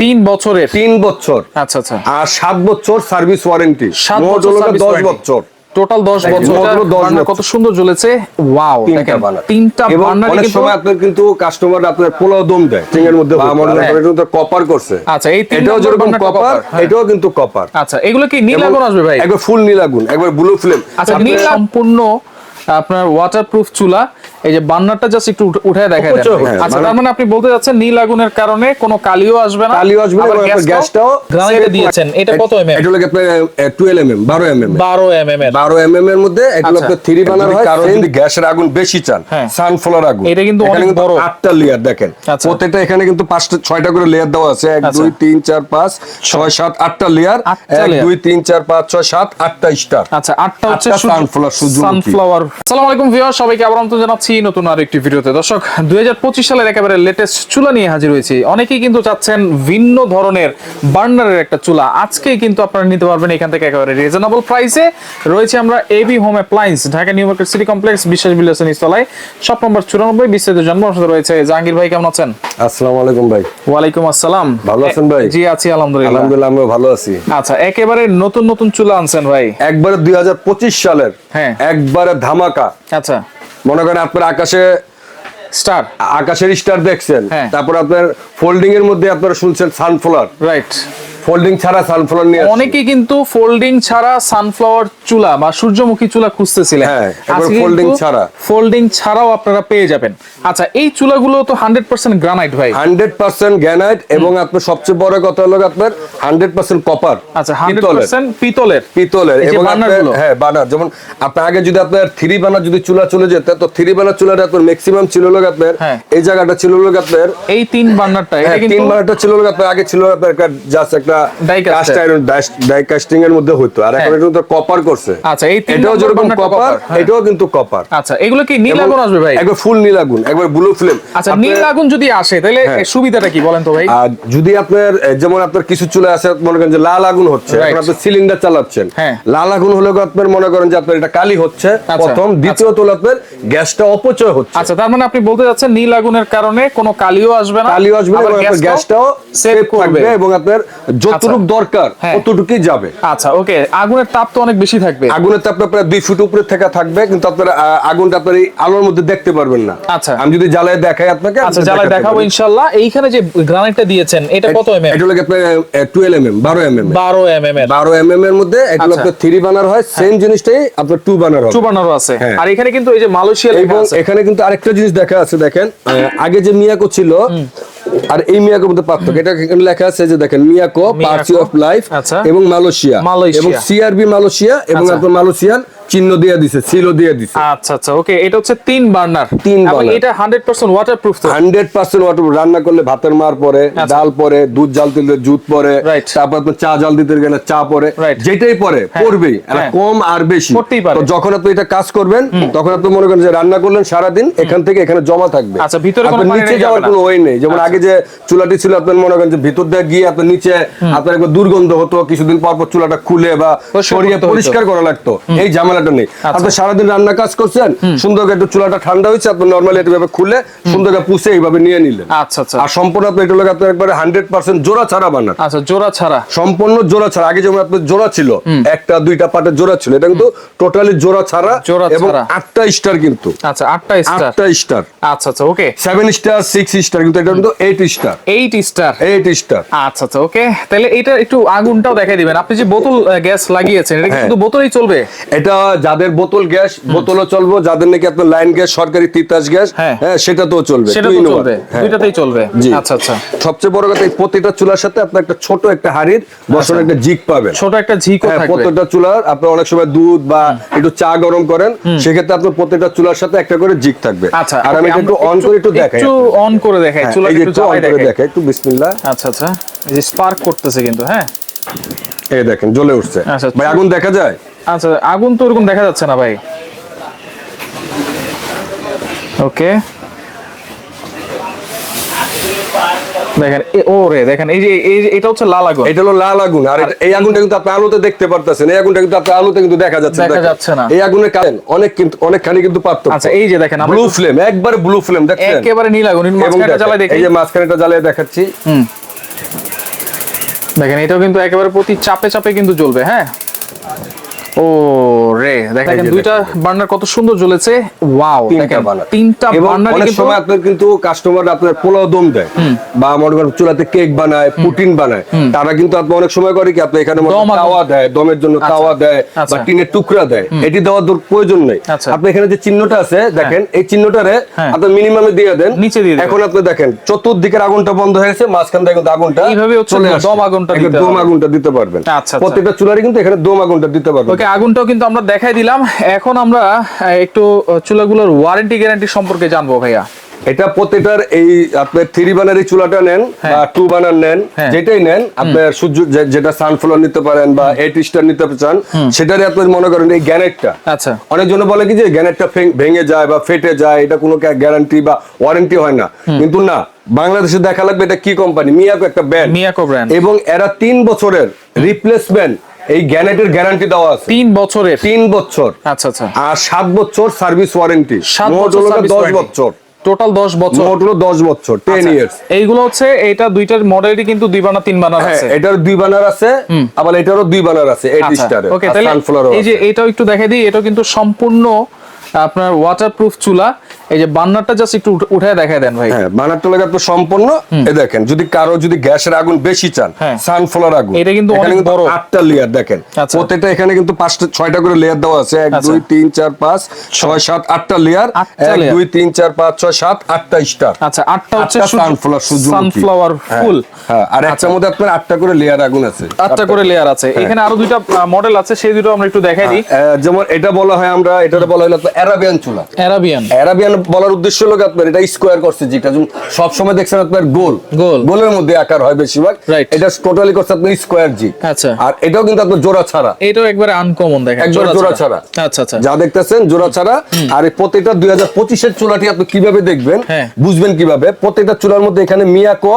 তিন বছরের। তিন বছর। আচ্ছা আচ্ছা। আর সাত বছর সার্ভিস ওয়ারেন্টি। মোট হলো দশ বছর। টোটাল দশ বছর। মাত্র এটা 10 বার্নার বছর। কত সুন্দর জ্বলেছে। ওয়াও তিনটা বানার তিনটা অনেক সময় আপনার কিন্তু কাস্টমার আপনার পোলাও দম দেয়। চিংড়ির মধ্যে কপার করছে। আচ্ছা, এই তিন এটাও যেরকম কপার হ্যাঁ। এটাও কিন্তু কপার আচ্ছা এগুলো কি নীল আগুন আসবে ভাই? একবার ফুল নীলাগুন একবার ব্লু ফ্লেম আচ্ছা নীল সম্পূর্ণ আপনার ওয়াটারপ্রুফ চুলা। এই যে বার্নারটা জাস্ট একটু উঠ- উঠায় দেখা দেন হ্যাঁ, আচ্ছা মানে- তার মানে আপনি বলতে যাচ্ছেন নীল আগুনের কারণে কোনো কালিও আসবে না কালিও আসবে না গ্যাসটাও গ্রানাইটে দিয়েছেন এটা কত এমএম এটা কি আপনার টুয়েলভ এম এম বারো এম এম 12 এমএম এর মধ্যে এগুলো আচ্ছা। আপনার থ্রি বানার হয় কারণ যদি গ্যাসের আগুন বেশি চান হ্যাঁ। সানফ্লাওয়ার আগুন এটা কিন্তু এখানে অনেক কিন্তু বড়। আটটা লেয়ার দেখেন আচ্ছা। প্রত্যেকটা এখানে কিন্তু পাঁচটা ছয়টা করে লেয়ার দেওয়া আছে এক আচ্ছা। দুই তিন চার পাঁচ ছয় সাত আটটা লেয়ার আটটা এক layer। দুই তিন চার পাঁচ ছয় সাত আটটা স্টার আচ্ছা আটটা হচ্ছে sunflower, সূর্যমুখী। সানফ্লাওয়ার আসসালামু আলাইকুম ভিউয়ার সবাইকে আবার আমন্ত্রণ জানাচ্ছি নতুন আরও একটি ভিডিওতে। দর্শক 2025 সালের একেবারে লেটেস্ট চুলা নিয়ে হাজির হয়েছি। অনেকেই কিন্তু চাচ্ছেন ভিন্ন ধরনের বার্নারের একটা চুলা। আজকেই কিন্তু আপনারা নিতে পারবেন এখান থেকে একেবারে রিজনেবল প্রাইসে রয়েছে আমরা AB home appliance Dhaka new market city complex Biswas builders নিচতলায়। শপ নম্বর চুরানব্বই বিস্তারিত জন্ম রয়েছে জাহাঙ্গীর ভাই কেমন আছেন? আসসালামু আলাইকুম ভাই। ওয়ালাইকুম আসসালাম। ভালো আছেন ভাই? জি আছি আলহামদুলিল্লাহ। আলহামদুলিল্লাহ আমিও ভালো আছি। আচ্ছা একেবারে নতুন নতুন চুলা আনছেন ভাই? একবারে দুই হাজার পঁচিশ সালের হ্যাঁ। একবারে ধামাকা। আচ্ছা। মনে করেন আপনার আকাশে স্টার। আকাশের স্টার দেখছেন হ্যাঁ। তারপর আপনার ফোল্ডিং এর মধ্যে আপনারা শুনছেন সানফ্লাওয়ার রাইট ফোল্ডিং ছাড়া সানফ্লাওয়ার নিয়ে অনেকে কিন্তু ফোল্ডিং ছাড়া সানফ্লাওয়ার চুলা বা সূর্যমুখী চুলা খুঁজতেছিলেন। হ্যাঁ, folding ছাড়া। ফোল্ডিং ছাড়াও আপনারা পেয়ে যাবেন। আচ্ছা এই চুলাগুলো তো হান্ড্রেড পার্সেন্ট গ্রানাইট ভাই। হান্ড্রেড পার্সেন্ট গ্যানাইট এবং আপনার সবচেয়ে বড় কথা হলো আপনার হান্ড্রেড পার্সেন্ট কপার আচ্ছা হান্ড্রেড পার্সেন্ট পিতলের। পিতলের। এবং হ্যাঁ বানার। যেমন আপনার আগে যদি আপনার থ্রি বানার যদি চুলা চলে যেত তো থ্রি বানার চুলাটা আপনার ম্যাক্সিমাম ছিল লোক আপনার হ্যাঁ। এই জায়গাটা ছিল লোক আপনার এই তিন বার্নারটা এটা হ্যাঁ, কিন্তু তিন বানারটা ছিল লোক আপনার আগে ছিল আপনার জাস্ট একটা Die cast iron die casting এর মধ্যে হতো আর এখন হ্যাঁ। এটা কিন্তু কপার করছে। আচ্ছা, এই এটাও যেরকম কপার হ্যাঁ। এটাও কিন্তু কপার আচ্ছা এগুলো কি নীল আগুন আসবে ভাই? একবার ফুল নীলাগুন একবার ব্লু ফ্লেম আচ্ছা নীল আগুন যদি আসে তাহলে হ্যাঁ। সুবিধাটা কি বলেন তো ভাই? আর যদি আপনার যেমন আপনার কিছু চুলা আছে মনে করেন যে লাল আগুন হচ্ছে এখন আপনি সিলিন্ডার চালাচ্ছেন। লাল আগুন হলে আপনার মনে করেন যে আপনার এটা কালি হচ্ছে আচ্ছা, প্রথম। দ্বিতীয়ত হলো আপনার গ্যাসটা অপচয় হচ্ছে। আচ্ছা তার মানে আপনি বলতে যাচ্ছেন নীল আগুনের কারণে কোনো কালিও আসবে না কালি আসবে না গ্যাসটাও সেভ করবে। এবং আপনার যতটুকু দরকার হ্যাঁ। ততটুকুই যাবে। আচ্ছা ওকে আগুনের তাপ তো অনেক বেশি থাকবে। আগুনের তাপ প্রায় দুই ফুট উপরে থেকে থাকবে কিন্তু আপনার আগুনটা আপনার এই আলোর মধ্যে দেখতে পারবেন না। আচ্ছা। আমি যদি জ্বালায় দেখাই আপনাকে আচ্ছা জ্বালায় দেখাবো পারবেন। ইনশাল্লাহ এইখানে যে গ্রানাইটটা দিয়েছেন এটা কত এম এম এটা কি আপনার টুয়েলভ এম এম বারো এম এম বারো এম এম এর। মধ্যে এগুলো আচ্ছা। আপনার থ্রি বানার হয় সেম জিনিসটাই আপনার টু বানার হবে। বানার আছে। হ্যাঁ। আর এখানে কিন্তু এই যে মালয়েশিয়া লেখা আছে। এখানে কিন্তু আরেকটা জিনিস দেখা আছে দেখেন। আগে যে মিয়াকো ছিল আর এই মিয়াকোর মধ্যে পার্থক্য এটা এখানে লেখা আছে যে দেখেন মিয়াকো পার্সি অফ লাইফ আচ্ছা। এবং মালয়েশিয়া। এবং সিআরবি মালয়েশিয়া এবং আচ্ছা। আপনার মালয়েশিয়ান চিহ্ন দিয়ে দিছে সিলও দিয়ে দিছে। আচ্ছা আচ্ছা ওকে এটা হচ্ছে তিন বার্নার। তিন burner। এটা হান্ড্রেড পার্সেন্ট ওয়াটার প্রুফ তো। হান্ড্রেড পার্সেন্ট ওয়াটার রান্না করলে ভাতের মার পরে আচ্ছা। ডাল পরে দুধ জাল দিলে দুধ পরে তারপর আপনার চা জাল দিতে গেলে চা পরে যেটাই পরে পড়বেই এটা হ্যাঁ। কম আর বেশি। তো যখন আপনি এটা কাজ করবেন তখন আপনি মনে করেন যে রান্না করলেন সারাদিন এখান থেকে এখানে জমা থাকবে। আচ্ছা, ভিতরে কোনো নিচে যাওয়ার কোনো ওয়ে নেই। যেমন আগে যে চুলাটি ছিল আপনার মনে করেন যে ভিতর দিয়ে গিয়ে আপনার নিচে আপনার দুর্গন্ধ হতো কিছুদিন পর পর চুলাটা খুলে বা পরিষ্কার সরিয়ে পরিষ্কার করা লাগতো। এই ঝামেলাটা নেই আচ্ছা। আপনি সারাদিন রান্না কাজ করছেন সুন্দর একটু চুলাটা ঠান্ডা হয়েছে আপনি নর্মালি এটা ভাবে খুলে সুন্দর করে পুষে এইভাবে নিয়ে নিলেন। আচ্ছা আচ্ছা। আর সম্পূর্ণ আপনি এটা লোক আপনার একবারে হান্ড্রেড পার্সেন্ট জোড়া ছাড়া বানান। আচ্ছা জোড়া ছাড়া। সম্পূর্ণ জোড়া ছাড়া। আগে যেমন আপনার জোড়া ছিল একটা দুইটা পাটের জোড়া ছিল এটা কিন্তু টোটালি জোড়া ছাড়া এবং আটটা স্টার কিন্তু। আচ্ছা আটটা স্টার আটটা স্টার আচ্ছা আচ্ছা okay seven star six star কিন্তু এটা কিন্তু eight star eight star eight star আচ্ছা আচ্ছা ওকে তাহলে এটা একটু আগুনটাও দেখাই দিবেন। আপনি যে বোতল গ্যাস লাগিয়েছেন এটা কি হ্যাঁ। বোতলেই চলবে? এটা যাদের বোতল গ্যাস বোতলও চলবো যাদের নাকি আপনার লাইন গ্যাস সরকারি তিতাস গ্যাস হ্যাঁ। হ্যাঁ সেটাতেও চলবে। সেটা তো চলবে। হ্যাঁ। দুইটাতেই চলবে। আচ্ছা আচ্ছা। সবচেয়ে বড় কথা এই প্রতিটা চুলার সাথে আপনার একটা ছোট একটা হাড়ির বসানো একটা জিক পাবেন। ছোট একটা ঝিকও হ্যাঁ, থাকবে। প্রত্যেকটা চুলার আপনি অনেক সময় দুধ বা একটু চা গরম করেন সেক্ষেত্রে আপনার প্রত্যেকটা চুলার সাথে একটা করে জিক থাকবে। আচ্ছা আর আমি একটু অন করে একটু দেখাই একটু অন করে দেখাই চুলা একটু অন করে দেখাই। একটু বিসমিল্লাহ। আচ্ছা আচ্ছা। এই যে স্পার্ক করতেছে কিন্তু হ্যাঁ। এই দেখেন জ্বলে উঠছে। আচ্ছা, ভাই আগুন দেখা যায়? আচ্ছা আগুন তো ওরকম দেখা যাচ্ছে না ভাই। ওকে। দেখেন ও রে দেখেন এই যে এটা হচ্ছে লাল আগুন। এটা হলো লাল আগুন আর এই আগুনটা কিন্তু আপনি আলোতে দেখতে পারতেছেন এই আগুনটা কিন্তু আপনি আলোতে কিন্তু দেখা যাচ্ছে দেখা যাচ্ছে না। এই আগুনের কারণ অনেক কিন্তু অনেকখানি কিন্তু পার্থক্য। আচ্ছা এই যে দেখেন ব্লু ফ্লেম একবারে ব্লু ফ্লেম দেখছেন? একেবারে নীল আগুন এবং মাঝখানটা দেখেন, এই যে মাঝখানেটা জ্বালিয়ে দেখাচ্ছি। হুম। দেখেন এটাও কিন্তু একেবারে প্রতি চাপে চাপে কিন্তু জ্বলবে হ্যাঁ? 哦。রে দেখেন দুইটা বার্নার কত সুন্দর জ্বলেছে। ওয়াও তিনটা বার্নার। অনেক সময় আপনার কিন্তু কাস্টমার আপনার পোলাও দম দেয়। বা মনে করেন চুলাতে কেক বানায় পুটিন বানায়। তারা কিন্তু আপনি অনেক সময় করে কি আপনি এখানে। তাওয়া দেয় দমের জন্য তাওয়া দেয় বা আচ্ছা। টিনের টুকরা দেয়। এটি দেওয়ার প্রয়োজন নেই। আচ্ছা। আপনি এখানে যে চিহ্নটা আছে দেখেন এই চিহ্নটারে হ্যাঁ। আপনি মিনিমামে দিয়ে দেন। নিচে দিয়ে এখন আপনি দেখেন চতুর্দিকের আগুনটা বন্ধ হয়ে গেছে মাঝখান থেকে আগুনটা এইভাবে চলে দম আগুনটা দম আগুনটা দিতে পারবেন। আচ্ছা, আচ্ছা। প্রত্যেকটা চুলারই কিন্তু এখানে দম আগুনটা দিতে পারবেন। ওকে আগুনটাও কিন্তু আমরা দেখাই দিলাম। এখন আমরা একটু চুলাগুলোর ওয়ারেন্টি গ্যারান্টি সম্পর্কে জানব ভাইয়া। এটা প্রত্যেকটার এই আপনার থ্রি বানার এই চুলাটা নেন হ্যাঁ। বা টু বানার নেন হ্যাঁ। যেটাই নেন আপনার সূর্য যেটা সানফ্লাওয়ার নিতে পারেন বা এইট স্টার নিতে চান সেটারই আপনার মনে করেন এই গ্যানেটটা আচ্ছা। অনেকজন বলে কি যে গ্যানেটটা ভেঙে যায় বা ফেটে যায় এটা কোনো গ্যারান্টি বা ওয়ারেন্টি হয় না। কিন্তু না বাংলাদেশে দেখা লাগবে এটা কি কোম্পানি মিয়াকো একটা ব্র্যান্ড মিয়াকো ব্র্যান্ড এবং এরা তিন বছরের রিপ্লেসমেন্ট এই গ্যানেটের গ্যারান্টি দেওয়া আছে। তিন বছরের? তিন বছর। আচ্ছা আচ্ছা। আর সাত বছর সার্ভিস ওয়ারেন্টি। মোট বছর হলো দশ বছর। টোটাল দশ বছর। মোট হলো দশ বছর টেন আচ্ছা, ইয়ার্স এইগুলো হচ্ছে এটা দুইটার মডেলই কিন্তু দুই বানা তিন বানার হ্যাঁ আছে। এটার দুই বানার আছে আবার এটারও দুই বানার আছে এইট আচ্ছা স্টারে ওকে তাহলে এই যে এটাও একটু দেখাই দিই এটাও কিন্তু সম্পূর্ণ আপনার ওয়াটারপ্রুফ চুলা। এই যে বান্নারটা জাস্ট একটু উঠায় দেখায় দেন ভাই। হ্যাঁ বানারটা লাগে আপনার সম্পূর্ণ এ দেখেন যদি কারও যদি গ্যাসের আগুন বেশি চান হ্যাঁ। সানফ্লাওয়ার আগুন এটা কিন্তু অনেক বড়। আটটা লেয়ার দেখেন। আচ্ছা। প্রত্যেকটা এখানে কিন্তু পাঁচটা ছয়টা করে লেয়ার দেওয়া আছে। এক আচ্ছা। দুই তিন চার পাঁচ ছয় সাত আটটা লেয়ার এক দুই তিন চার পাঁচ ছয় সাত আটটা স্টার আচ্ছা আটটা হচ্ছে সানফ্লাওয়ার সূর্যমুখী সানফ্লাওয়ার হ্যাঁ, ফুল হ্যাঁ আর একটার মধ্যে আপনার আটটা করে লেয়ার আগুন আছে। আটটা করে লেয়ার আছে। এখানে আরও দুইটা মডেল আছে সেই দুটো আমরা একটু দেখাই দিই। আহ, যেমন এটা বলা হয় আমরা এটাতে বলা হলো অ্যারাবিয়ান চুলা। অ্যারাবিয়ান অ্যারাবিয়ান বলার উদ্দেশ্য হলো আপনার এটা স্কোয়ার করছে যেটা। সব সময় দেখছেন আপনার গোল। গোল। গোলের মধ্যে আকার হয় বেশিরভাগ। এটা টোটালি করছে আপনার স্কোয়ার জি আচ্ছা। আর এটাও কিন্তু আপনার জোড়া ছাড়া। এটাও একবারে আনকমন দেখেন একবার জোড়া ছাড়া। আচ্ছা আচ্ছা। যা দেখতেছেন জোড়া ছাড়া। আর এই প্রত্যেকটা দুই হাজার পঁচিশের চুলাটি আপনি কীভাবে দেখবেন হ্যাঁ। বুঝবেন কীভাবে? প্রত্যেকটা চুলার মধ্যে এখানে মিয়াকো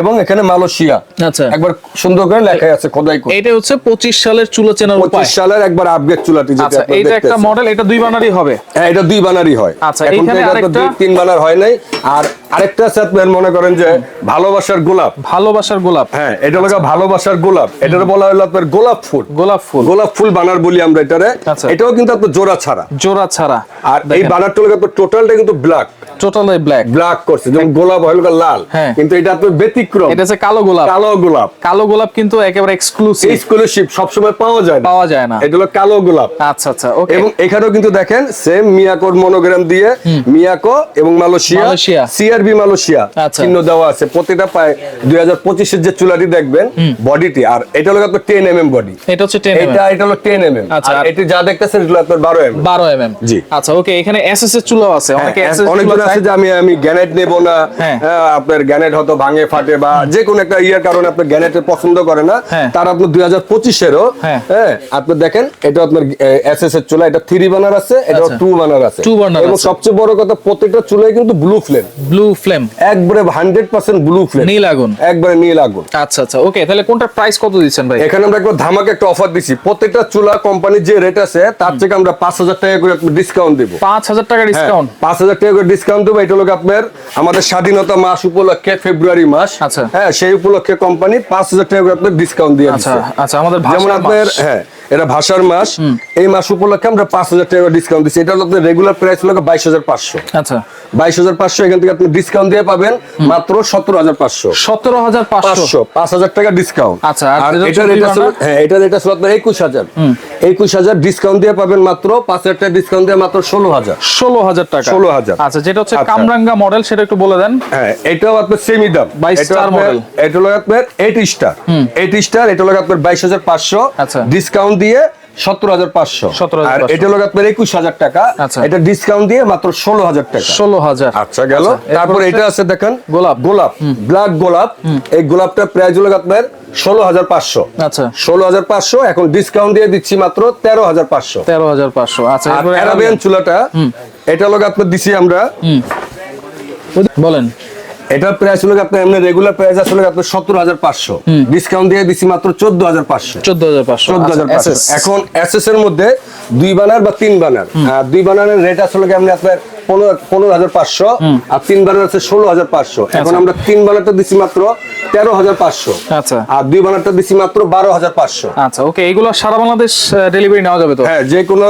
এবং এখানে মালয়েশিয়া। আচ্ছা। একবার সুন্দর করে লেখা আছে খোদাই করে এটা হচ্ছে পঁচিশ সালের চুলো চেনার উপায়। পঁচিশ সালের একবার আপগ্রেড চুলাটি যেটা আচ্ছা আপনারা এইটা একটা মডেল এটা দুই বানারই হবে। হ্যাঁ এটা দুই বানারই হয়। আচ্ছা, এখন এটা আরেকটা- তিন বানার হয় নাই। আর আরেকটা আছে আপনার মনে করেন যে ভালোবাসার গোলাপ। ভালোবাসার গোলাপ। হ্যাঁ এটা হলো ভালোবাসার গোলাপ। এটার বলা হলো আপনার গোলাপ ফুল। গোলাপ ফুল। গোলাপ ফুল বানার বলি আমরা এটারে। আচ্ছা। এটাও কিন্তু আপনার জোড়া ছাড়া। জোড়া ছাড়া। আর এই বানারটা আপনার টোটালটা কিন্তু ব্ল্যাক টোটাল ব্ল্যাক ব্ল্যাক করছে। যেমন গোলাপ হলো লাল। হ্যাঁ। কিন্তু এটা আপনার ব্যতিক্রম। এটা হচ্ছে কালো গোলাপ। কালো গোলাপ। কালো গোলাপ কিন্তু একেবারে এক্সক্লুসিভ এই স্কলারশিপ সবসময় পাওয়া যায় না। পাওয়া যায় না। এটা হলো কালো গোলাপ। আচ্ছা আচ্ছা ওকে এবং এখানেও কিন্তু দেখেন সেম মিয়াকোর মনোগ্রাম দিয়ে মিয়াকো এবং মালয়েশিয়া মালয়েশিয়া। সিআরবি মালয়েশিয়া আচ্ছা। চিহ্ন দেওয়া আছে প্রতিটা পায় দুই হাজার পঁচিশের যে চুলাটি দেখবেন বডিটি আর এটা হলো আপনার টেন এম এম বডি এটা হচ্ছে টেন এটা এটা হলো টেন এম এম আচ্ছা, এটি যা দেখতেছেন এটা আপনার বারো এম বারো এম এম জি। আচ্ছা ওকে এখানে এসএস এর চুলাও আছে অনেকে এসএস অনেকজন আছে যে আমি আমি গ্যানেট নেব না হ্যাঁ। হ্যাঁ, আপনার গ্যানেট হয়তো ভাঙে ফাটে বা যে কোনো একটা ইয়ার কারণে আপনার গ্যানেট পছন্দ করে না হ্যাঁ। তার আপনার দুই হাজার পঁচিশেরও হ্যাঁ। হ্যাঁ আপনি দেখেন এটা আপনার এস এস এর চুলা এটা থ্রি বানার আছে এটা। টু বানার আছে এবং আছে। সবচেয়ে বড় কথা প্রত্যেকটা চুলাই কিন্তু ব্লু ফ্লেম ব্লু ফ্লেম একবারে হান্ড্রেড পার্সেন্ট ব্লু ফ্লেম নীল আগুন? একবারে নীল আগুন। আচ্ছা আচ্ছা ওকে তাহলে কোনটার প্রাইস কত দিচ্ছেন ভাই? এখানে আমরা একবার ধামাকে একটা অফার দিছি। প্রত্যেকটা চুলা কোম্পানির যে রেট আছে তার থেকে আমরা পাঁচ হাজার টাকা করে ডিসকাউন্ট দেবো। পাঁচ হাজার টাকা ডিসকাউন্ট হ্যাঁ, পাঁচ হাজার টাকা করে ডিসকাউন্ট দেবো। এটা হলো আপনার আমাদের স্বাধীনতা মাস উপলক্ষে ফেব্রুয়ারি মাস। আচ্ছা। হ্যাঁ সেই উপলক্ষে কোম্পানি পাঁচ হাজার টাকা করে আপনার ডিসকাউন্ট দিয়ে আচ্ছা আচ্ছা আমাদের যেমন আপনার হ্যাঁ এটা ভাষার মাস। এই মাস উপলক্ষে আমরা পাঁচ হাজার টাকা ডিসকাউন্ট দিচ্ছি এটা আপনার রেগুলার প্রাইস হলো বাইশ হাজার পাঁচশো। আচ্ছা। বাইশ হাজার পাঁচশো এখান থেকে আপনি ডিসকাউন্ট দিয়ে পাবেন মাত্র সতেরো হাজার পাঁচশো। সতেরো হাজার পাঁচশো। পাঁচ হাজার টাকা ডিসকাউন্ট আচ্ছা, আর এটা হ্যাঁ এটা এটা ছিল আপনার একুশ হাজার। একুশ হাজার ডিসকাউন্ট দিয়ে পাবেন মাত্র পাঁচ হাজার টাকা ডিসকাউন্ট দিয়ে মাত্র ষোলো হাজার। ষোলো হাজার টাকা। 16,000 আচ্ছা যেটা হচ্ছে আচ্ছা। কামরাঙ্গা মডেল সেটা একটু বলে দেন। হ্যাঁ এটাও আপনার সেমি দাম। বাইশ স্টার মডেল এটা হলো আপনার এইট স্টার এইট স্টার এটা হলো আপনার বাইশ হাজার পাঁচশো। আচ্ছা। ডিসকাউন্ট দিয়ে সত্তর হাজার পাঁচশো। 17,500 আর এটা হলো আপনার একুশ হাজার টাকা। আচ্ছা। এটা ডিসকাউন্ট দিয়ে মাত্র ষোলো হাজার টাকা। ষোলো হাজার। আচ্ছা গেল। আচ্ছা, তারপর এটা আছে দেখেন গোলাপ। গোলাপ ব্ল্যাক গোলাপ। এই গোলাপটা প্রাইস হলো আপনার ষোলো হাজার পাঁচশো। আচ্ছা। ষোলো হাজার পাঁচশো এখন ডিসকাউন্ট দিয়ে দিচ্ছি মাত্র তেরো হাজার পাঁচশো। তেরো হাজার পাঁচশো। আচ্ছা চুলাটা এটা হলো আপনার দিছি আমরা বলেন। এটা প্রাইস হলো আপনার এমনি রেগুলার প্রাইস আসলে আপনার সত্তর হাজার পাঁচশো। ডিসকাউন্ট দিয়ে দিছি মাত্র চোদ্দ হাজার পাঁচশো। চোদ্দ হাজার পাঁচশো। চোদ্দ হাজার আচ্ছা, পাঁচশো SS এখন এসএস এর মধ্যে দুই বানার বা তিন বানার দুই বানারের রেট আসলে আপনি আপনার পনেরো হাজার পাঁচশো আর তিন বানার আছে ষোলো হাজার পাঁচশো। এখন আমরা তিন বানারটা দিচ্ছি মাত্র তেরো হাজার পাঁচশো। আচ্ছা। আর দুই বানারটা দিচ্ছি মাত্র বারো হাজার পাঁচশো। আচ্ছা ওকে এগুলো সারা বাংলাদেশ ডেলিভারি নেওয়া যাবে তো? হ্যাঁ যে কোনো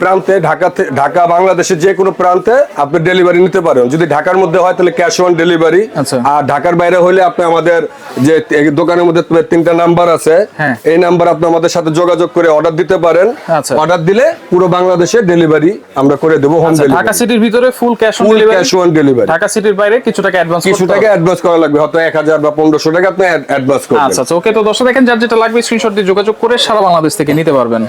প্রান্তে ঢাকাতে ঢাকা বাংলাদেশের যে কোনো প্রান্তে আপনি ডেলিভারি নিতে পারেন। যদি ঢাকার মধ্যে হয় তাহলে ক্যাশ অন ডেলিভারি আচ্ছা। আর ঢাকার বাইরে হলে আপনি আমাদের যে দোকানের মধ্যে তিনটা নাম্বার আছে হ্যাঁ। এই নাম্বার আপনি আমাদের সাথে যোগাযোগ করে অর্ডার দিতে পারেন। আচ্ছা। অর্ডার দিলে পুরো বাংলাদেশে ডেলিভারি আমরা করে দেবো হোম আচ্ছা, ঢাকা ডেলিভারি সিটির ভিতরে full cash on delivery cash on delivery Dhaka সিটির বাইরে কিছু টাকা অ্যাডভান্স কিছু টাকা অ্যাডভান্স করা লাগবে হয়তো এক হাজার বা 1500 টাকা আপনি অ্যাডভান্স করবেন। আচ্ছা আচ্ছা ওকে তো দর্শক দেখেন যার যেটা লাগবে স্ক্রিনশট দিয়ে যোগাযোগ করে সারা বাংলাদেশ থেকে নিতে পারবেন।